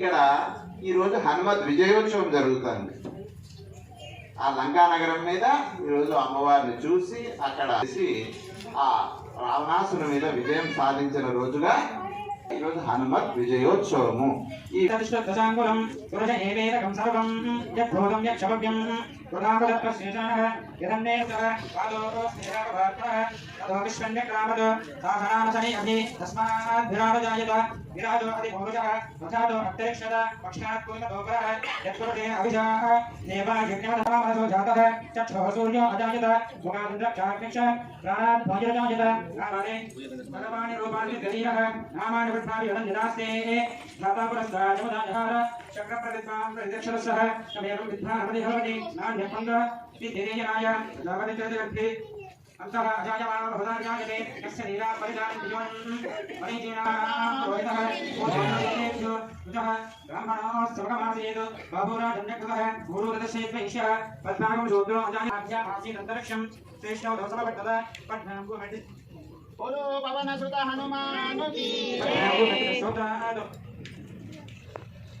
ఇక్కడ ఈరోజు హనుమత్ విజయోత్సవం జరుగుతుంది. ఆ లంకానగరం మీద ఈరోజు అమ్మవారిని చూసి అక్కడ ఆ రావణాసుని మీద విజయం సాధించిన రోజుగా ఈరోజు హనుమత్ విజయోత్సవము. ఈ गुणावलपश्यजनः हिरण्येतः पादोरो स्नेहाकभार्तः ततो विश्वन्यक्रामद साधनामसनि अभि तस्माद्भिरामजायत विराजो अधिभोजः रथादो अन्तरिक्षद पक्षात् पूर्णदोपरः यत्पुरुषे अभिजाः देवा यज्ञाधरामनसो जातः चक्षुः सूर्यो अजायत मुखादिन्द्रक्षाग्निक्ष प्राणात् भोजरजायत नामाने सर्वाणि रूपाणि गरीयः नामानि वृद्धापि वदन्यदास्ते दाता पुरस्ताजमुदाजहार चक्रप्रतित्वां प्रतिदक्षरसः तमेवं विद्धा हरिहरणि नान्य व्यपंग श्री देदेजनाय लवदितदग्धे अन्तः अजायमानो भवदार्यायते यस्य लीला परिधानं दिवन् परिजीनानां रोहितः ओषधेभ्यो उजः ब्राह्मणो सर्वमासीत् बाबुरा दण्डकृतः गुरुरदशेत्व ईशः पद्मागं शूद्रो अजायाभ्या आसीत् अन्तरिक्षं श्रेष्ठो धोसवभट्टद पद्मागुमण्डित् बोलो पवन सुत हनुमान की जय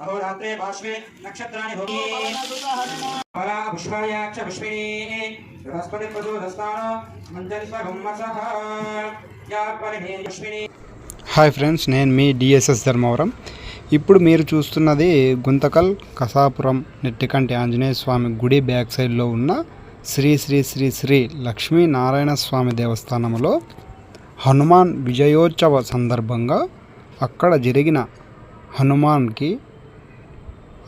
అహోరాత్రే నక్షత్రాన్ని భూమి పరా పుష్పాయాక్ష పుష్పిణీ బృహస్పతి యా పుష్పిణీ హాయ్ ఫ్రెండ్స్ నేను మీ డిఎస్ఎస్ ధర్మవరం. ఇప్పుడు మీరు చూస్తున్నది గుంతకల్ కసాపురం నెట్టికంటి ఆంజనేయ స్వామి గుడి బ్యాక్ సైడ్లో ఉన్న శ్రీ శ్రీ శ్రీ శ్రీ లక్ష్మీనారాయణ స్వామి దేవస్థానంలో హనుమాన్ విజయోత్సవ సందర్భంగా అక్కడ జరిగిన హనుమాన్కి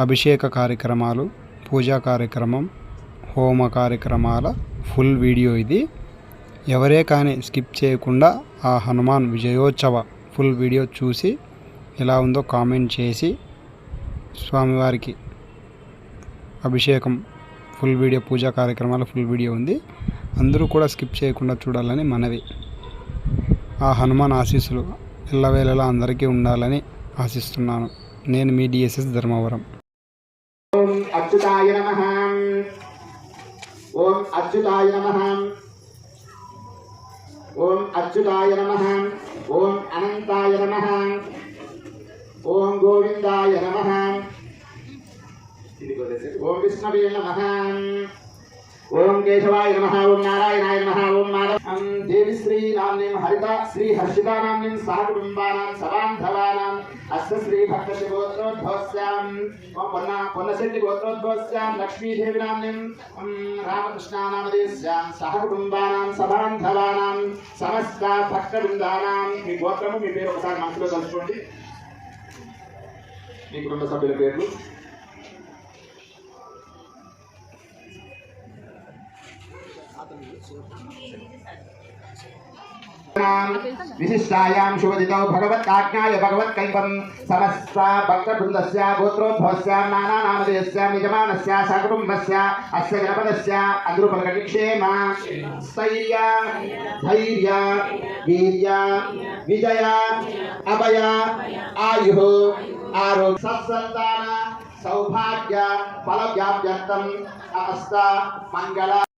అభిషేక కార్యక్రమాలు పూజా కార్యక్రమం హోమ కార్యక్రమాల ఫుల్ వీడియో ఇది. ఎవరే కానీ స్కిప్ చేయకుండా ఆ హనుమాన్ విజయోత్సవ ఫుల్ వీడియో చూసి ఎలా ఉందో కామెంట్ చేసి స్వామివారికి అభిషేకం ఫుల్ వీడియో పూజా కార్యక్రమాల ఫుల్ వీడియో ఉంది. అందరూ కూడా స్కిప్ చేయకుండా చూడాలని మనవి. ఆ హనుమాన్ ఆశీస్సులు ఎల్లవేళలా అందరికీ ఉండాలని ఆశిస్తున్నాను. నేను మీ డిఎస్ఎస్ ధర్మవరం. ఓం అచ్యుతాయ నమ. ఓం అచ్యుతాయ నమః. ఓం అచ్యుతాయ నమః. ఓం అనంతాయ నమ. ఓం గోవిందాయ నమ. ఓం విష్ణవే నమ. ఓం కేశవాయ నమ ఓం నారాయణాయ నమ ఓం మాధవం. దేవి శ్రీ నామ్నిం హరిత శ్రీ హర్షితా నామ్నిం సహ కుటుంబానాం సబాంధవానాం అస్య శ్రీ భక్త గోత్రోద్భవస్యాం పొన్న పొన్నశెట్టి గోత్రోద్భవస్యాం లక్ష్మీదేవి నామ్నిం ఓం రామకృష్ణానామదేశ్యాం సహ కుటుంబానాం సబాంధవానాం సమస్త భక్త బృందానాం మీ గోత్రము మీ పేరు ఒకసారి మనసులో తలుచుకోండి. మీ కుటుంబ సభ్యుల పేర్లు. विशिष्टायां शुभदितौ भगवत्काज्ञाय भगवत्कल्पं समस्ता भक्तवृन्दस्य गोत्रोद्भवस्यां नानानामधेयस्यां निजमानस्य सकुटुम्बस्य अस्य जनपदस्य अग्रुपकटिक्षेम स्थैर्य, धैर्य, वीर्य, विजय, अभय, आयुः, आरोग्य, सत्सन्तान, सौभाग्य फलव्याप्यर्थम् अस्त मङ्गल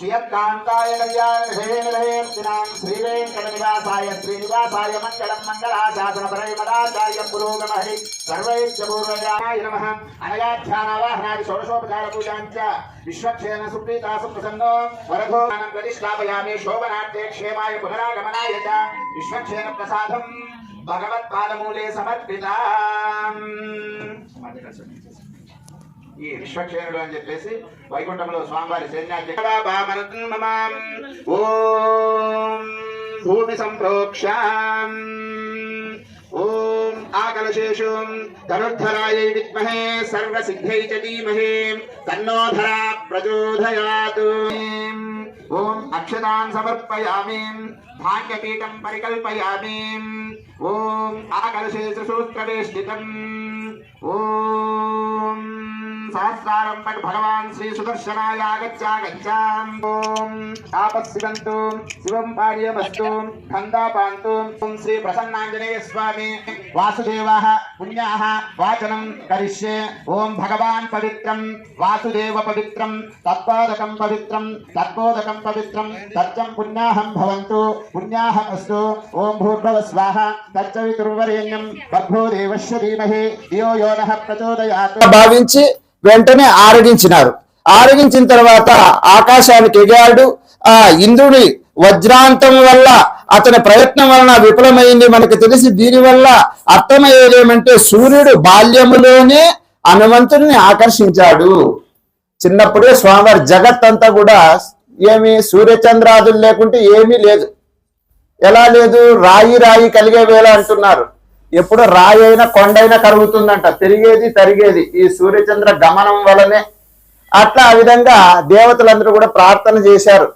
నమః మంగళ నీరాజనం సందర్శయామి శ్రియత్కాంతాయ కళ్యాణేర్తినాం శ్రీవేంకటనివాసాయ శ్రీనివాసాయ మంగళం మంగళాశాసన పరమదాచార్య పురోగమహరి సర్వైత్యపూర్వజాయ నమః అనయాధ్యానావాహనాది షోడశోపచార పూజాంచ విశ్వక్షేణ సుప్రీతా సుప్రసన్నో వరఘోనం ప్రతిష్టాపయామి శోభనార్థే క్షేమాయ ఈ విశ్వక్షేణుడు అని చెప్పేసి వైకుంఠంలో స్వామివారి సైన్యాన్ని ఓం భూమి సంప్రోక్ష ఓం ఆకలశేషుం. ధనుర్ధరాయ విద్మహే సర్వసిద్ధ్యై చ ధీమహే తన్నోధరా ప్రచోదయాతు. ఓం అక్షతాన్ సమర్పయామి. ధాన్యపీఠం పరికల్పయామి. ఓం ఆకలశేషు సూత్రవేష్టితం. ఓం సహస్రారం పట్ భగవాన్ శ్రీ సుదర్శనాయ ఆగచ్చాగచ్చాం. ఓం తాపస్సివంతు శివం పార్యమస్తు ఖందాపాంతు ఓం శ్రీ ప్రసన్నాంజనేయ స్వామి వాసుదేవ పుణ్యాహ వాచనం కరిష్యే. ఓం భగవాన్ పవిత్రం వాసుదేవ పవిత్రం తత్పాదకం పవిత్రం తత్పోదకం పవిత్రం తత్వం పుణ్యాహం భవంతు పుణ్యాహం అస్తు ఓం భూర్భవ స్వాహ తచ్చవితుర్వరేణ్యం బద్భో దేవశ్వ ధియో యో ప్రచోదయాత్. భావించి వెంటనే ఆరగించినారు. ఆరగించిన తర్వాత ఆకాశానికి ఎగాడు ఆ ఇంద్రుని వజ్రాంతం వల్ల అతని ప్రయత్నం వలన విఫలమైంది మనకు తెలిసి దీనివల్ల అర్థమయ్యేదేమంటే సూర్యుడు బాల్యములోనే హనుమంతుడిని ఆకర్షించాడు. చిన్నప్పుడే స్వామివారి జగత్ అంతా కూడా ఏమి సూర్యచంద్రాదులు లేకుంటే ఏమీ లేదు. ఎలా లేదు? రాయి రాయి కలిగే వేళ అంటున్నారు. ఎప్పుడు రాయి అయినా కొండైనా కరుగుతుందంట. తిరిగేది తరిగేది. ఈ సూర్యచంద్ర గమనం వలనే అట్లా ఆ విధంగా దేవతలందరూ కూడా ప్రార్థన చేశారు.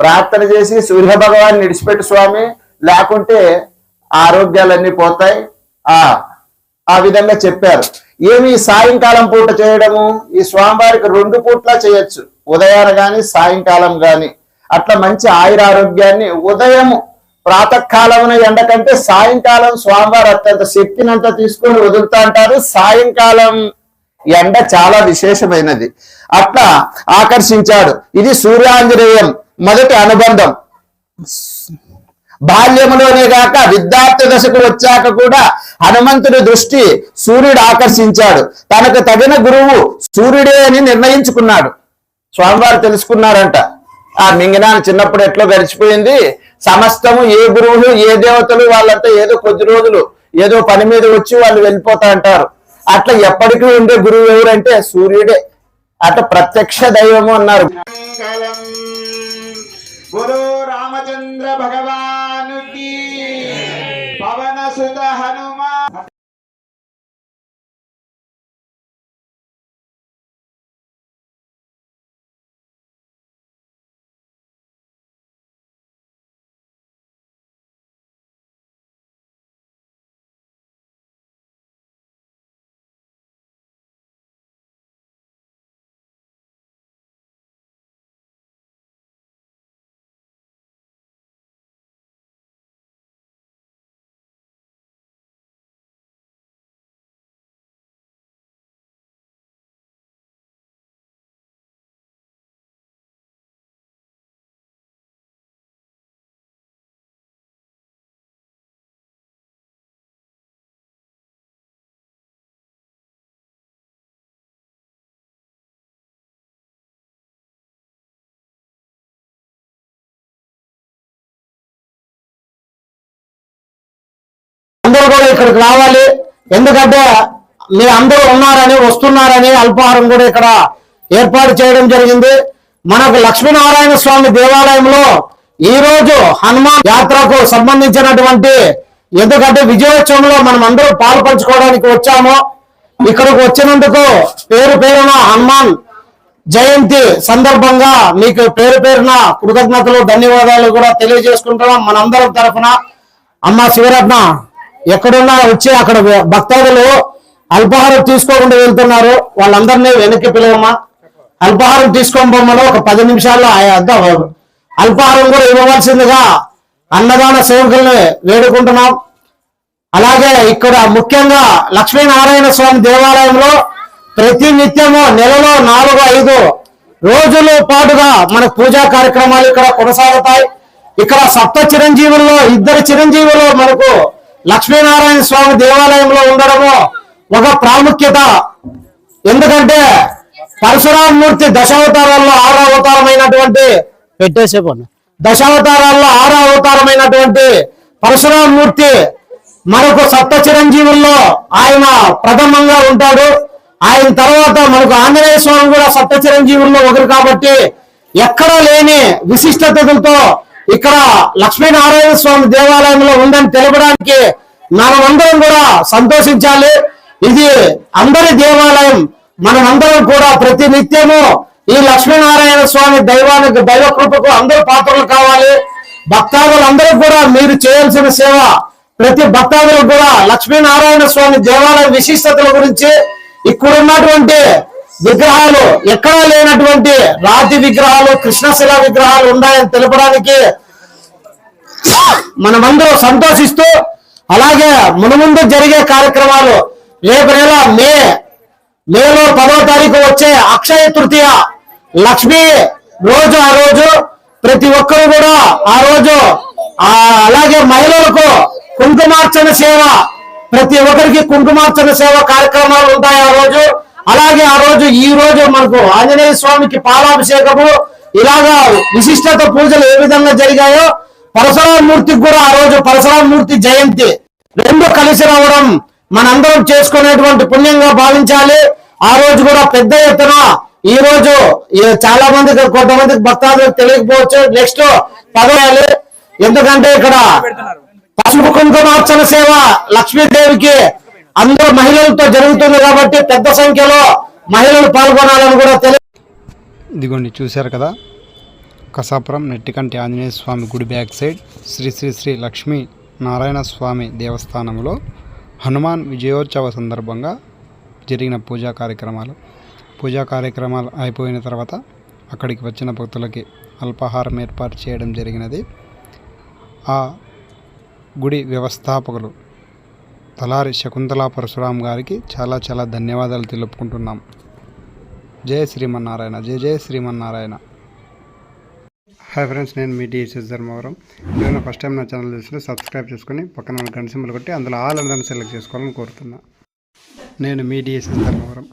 ప్రార్థన చేసి సూర్య భగవాన్ నిడిచిపెట్టు స్వామి. లేకుంటే ఆరోగ్యాలన్నీ పోతాయి. ఆ ఆ విధంగా చెప్పారు. ఏమి సాయంకాలం పూట చేయడము? ఈ స్వామివారికి రెండు పూట్ల చేయొచ్చు. ఉదయాన గాని సాయంకాలం గాని. అట్లా మంచి ఆయురారోగ్యాన్ని ఉదయము ప్రాతకాలమున ఎండ కంటే సాయంకాలం స్వామివారు అత్యంత శక్తినంత తీసుకొని వదులుతా అంటారు. సాయంకాలం ఎండ చాలా విశేషమైనది. అట్లా ఆకర్షించాడు. ఇది సూర్యాంజనేయం మొదటి అనుబంధం. బాల్యములోనే కాక విద్యార్థి దశకు వచ్చాక కూడా హనుమంతుడి దృష్టి సూర్యుడు ఆకర్షించాడు. తనకు తగిన గురువు సూర్యుడే అని నిర్ణయించుకున్నాడు. స్వామివారు తెలుసుకున్నారంట. ఆ మింగినాన్ని చిన్నప్పుడు ఎట్లో గడిచిపోయింది? సమస్తము ఏ గురువులు ఏ దేవతలు వాళ్ళంతా ఏదో కొద్ది రోజులు ఏదో పని మీద వచ్చి వాళ్ళు వెళ్ళిపోతా అంటారు. అట్లా ఎప్పటికీ ఉండే గురువు ఎవరంటే సూర్యుడే. అట్లా ప్రత్యక్ష దైవము అన్నారు. గురు రామచంద్ర భగవాను పవన సుత ఇక్కడికి రావాలి. ఎందుకంటే మీ అందరూ ఉన్నారని వస్తున్నారని అల్పాహారం కూడా ఇక్కడ ఏర్పాటు చేయడం జరిగింది. మనకు లక్ష్మీనారాయణ స్వామి దేవాలయంలో ఈ రోజు హనుమాన్ యాత్రకు సంబంధించినటువంటి ఎందుకంటే విజయోత్సవంలో మనం అందరూ పాల్పంచుకోవడానికి వచ్చాము. ఇక్కడికి వచ్చినందుకు పేరు పేరున హనుమాన్ జయంతి సందర్భంగా మీకు పేరు పేరున కృతజ్ఞతలు ధన్యవాదాలు కూడా తెలియజేసుకుంటున్నాం. మనందరం తరఫున అమ్మ శివరత్న. ఎక్కడున్నా వచ్చి అక్కడ భక్తాదులు అల్పాహారం తీసుకోకుండా వెళ్తున్నారు. వాళ్ళందరినీ వెనక్కి పిలవమ్మా. అల్పాహారం తీసుకొని బొమ్మలో ఒక పది నిమిషాల్లో ఆ అల్పాహారం కూడా ఇవ్వవలసిందిగా అన్నదాన సేవకుల్ని వేడుకుంటున్నాం. అలాగే ఇక్కడ ముఖ్యంగా లక్ష్మీనారాయణ స్వామి దేవాలయంలో ప్రతి నిత్యము నెలలో నాలుగు ఐదు రోజుల పాటుగా మన పూజా కార్యక్రమాలు ఇక్కడ కొనసాగుతాయి. ఇక్కడ సప్త చిరంజీవుల్లో ఇద్దరు చిరంజీవులు మనకు లక్ష్మీనారాయణ స్వామి దేవాలయంలో ఉండడము ఒక ప్రాముఖ్యత. ఎందుకంటే పరశురామూర్తి దశావతారాల్లో ఆరో అవతారమైనటువంటి పెట్టేసే పని దశావతారాల్లో ఆరో అవతారమైనటువంటి పరశురామూర్తి మనకు సప్త చిరంజీవుల్లో ఆయన ప్రథమంగా ఉంటాడు. ఆయన తర్వాత మనకు ఆంజనేయ స్వామి కూడా సప్త చిరంజీవుల్లో ఒకరు కాబట్టి ఎక్కడ లేని విశిష్టతలతో ఇక్కడ లక్ష్మీనారాయణ స్వామి దేవాలయంలో ఉందని తెలపడానికి మనమందరం కూడా సంతోషించాలి. ఇది అందరి దేవాలయం. మనమందరం కూడా ప్రతి నిత్యము ఈ లక్ష్మీనారాయణ స్వామి దైవానికి దైవ కృపకు అందరూ పాత్రలు కావాలి. భక్తాదులందరూ కూడా మీరు చేయాల్సిన సేవ ప్రతి భక్తాదులు కూడా లక్ష్మీనారాయణ స్వామి దేవాలయ విశిష్టతల గురించి ఇక్కడ ఉన్నటువంటి విగ్రహాలు ఎక్కడా లేనటువంటి రాతి విగ్రహాలు కృష్ణశిల విగ్రహాలు ఉన్నాయని తెలపడానికి మనమందరం సంతోషిస్తూ అలాగే మునుముందు జరిగే కార్యక్రమాలు రేపు నెల మే మేలో పదో తారీఖు వచ్చే అక్షయ తృతీయ లక్ష్మి రోజు ఆ రోజు ప్రతి ఒక్కరు కూడా ఆ రోజు ఆ అలాగే మహిళలకు కుంకుమార్చన సేవ ప్రతి ఒక్కరికి కుంకుమార్చన సేవ కార్యక్రమాలు ఉంటాయి ఆ రోజు. అలాగే ఆ రోజు ఈ రోజు మనకు ఆంజనేయ స్వామికి పాలాభిషేకము ఇలాగా విశిష్టత పూజలు ఏ విధంగా జరిగాయో పరశురామూర్తికి కూడా ఆ రోజు పరశురామూర్తి జయంతి. రెండు కలిసి రావడం మనందరం చేసుకునేటువంటి పుణ్యంగా భావించాలి. ఆ రోజు కూడా పెద్ద ఎత్తున ఈ రోజు చాలా మందికి కొంతమందికి భక్తాదులకు తెలియకపోవచ్చు. నెక్స్ట్ పదవేయాలి ఎందుకంటే ఇక్కడ పసుపు కుంకుమార్చన సేవ లక్ష్మీదేవికి అందరూ మహిళలతో జరుగుతుంది కాబట్టి పెద్ద సంఖ్యలో మహిళలు పాల్గొనాలని కూడా తెలియ ఇదిగోండి చూశారు కదా? కసాపురం నెట్టికంటి ఆంజనేయ స్వామి గుడి బ్యాక్ సైడ్ శ్రీ శ్రీ శ్రీ లక్ష్మీ నారాయణ స్వామి దేవస్థానంలో హనుమాన్ విజయోత్సవ సందర్భంగా జరిగిన పూజా కార్యక్రమాలు. పూజా కార్యక్రమాలు అయిపోయిన తర్వాత అక్కడికి వచ్చిన భక్తులకి అల్పాహారం ఏర్పాటు చేయడం జరిగినది. ఆ గుడి వ్యవస్థాపకులు తలారి శకుంతలా పరశురాం గారికి చాలా చాలా ధన్యవాదాలు తెలుపుకుంటున్నాం. జయ శ్రీమన్నారాయణ జయ జయ శ్రీమన్నారాయణ. హాయ్ ఫ్రెండ్స్ నేను మీ డిఎస్ఎస్ ధర్మవరం. నేను ఫస్ట్ టైం నా ఛానల్ చూసిన సబ్స్క్రైబ్ చేసుకొని పక్కన గంట సింబల్ కొట్టి అందులో ఆల్ అందరిని సెలెక్ట్ చేసుకోవాలని కోరుతున్నా. నేను మీ డిఎస్ఎస్ ధర్మవరం.